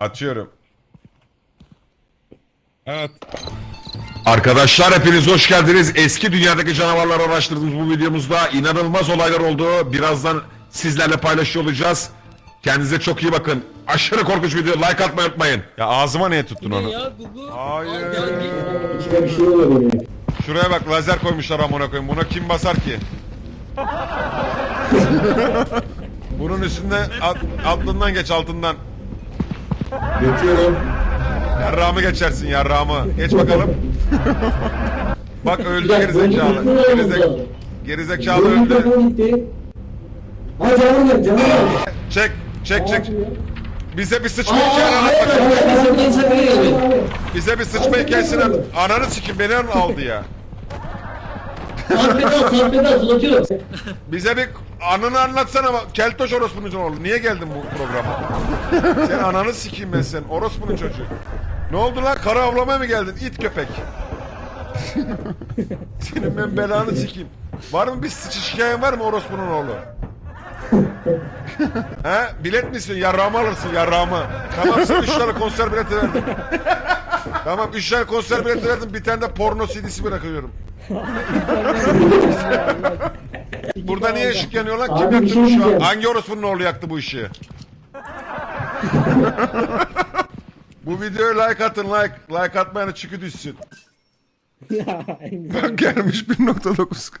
Açıyorum. Evet. Arkadaşlar hepiniz hoş geldiniz. Eski dünyadaki canavarları araştırdığımız bu videomuzda inanılmaz olaylar oldu. Birazdan sizlerle paylaşıyor olacağız. Kendinize çok iyi bakın. Aşırı korkunç video. Like atmayı unutmayın. Ya ağzıma niye tuttun onu? Ya. Hayır. İçine bir şey oluyor. Şuraya bak lazer koymuşlar amına koyayım. Buna kim basar ki? Bunun üstünde alt, altından geç altından. Geçiyorum. Yarrağımı geçersin yarrağımı. Geç bakalım. Bak öldü gerizekalı. Gerizek gerizekalı öldü. Ha canım gel canım gel. Çek çek çek. Bize bir sıçma hikayeni anlat hayır. Bize bir sıçma hikayesini. Ananı sikim beni aldı ya. Sağ pedal fırlatıyorum. Bize bir anını anlatsana bak. Keltoş orospunun oğlu. Niye geldin bu programa? Sen ananı sikeyim ben sen. Orospunun çocuğu. Ne oldu lan? Karı avlamaya mı geldin? İt köpek. Senin ben belanı sikeyim. Var mı bir sıçış hikayen var mı orospunun oğlu? He? Bilet mi istiyorsun? Yarrağımı alırsın yarrağımı. Tamam sen üç tane konser bileti verdim. tamam üç tane konser bileti verdim. Bir tane de porno CD'si bırakıyorum. Burada niye ışık yanıyor lan? Kim Abi bir yaktı şey bu şu an? diyeceğim. Hangi orospunun oğlu yaktı bu ışığı? bu videoya like atın like. Like atmayana çıkı düşsün. Bak gelmiş 1.9.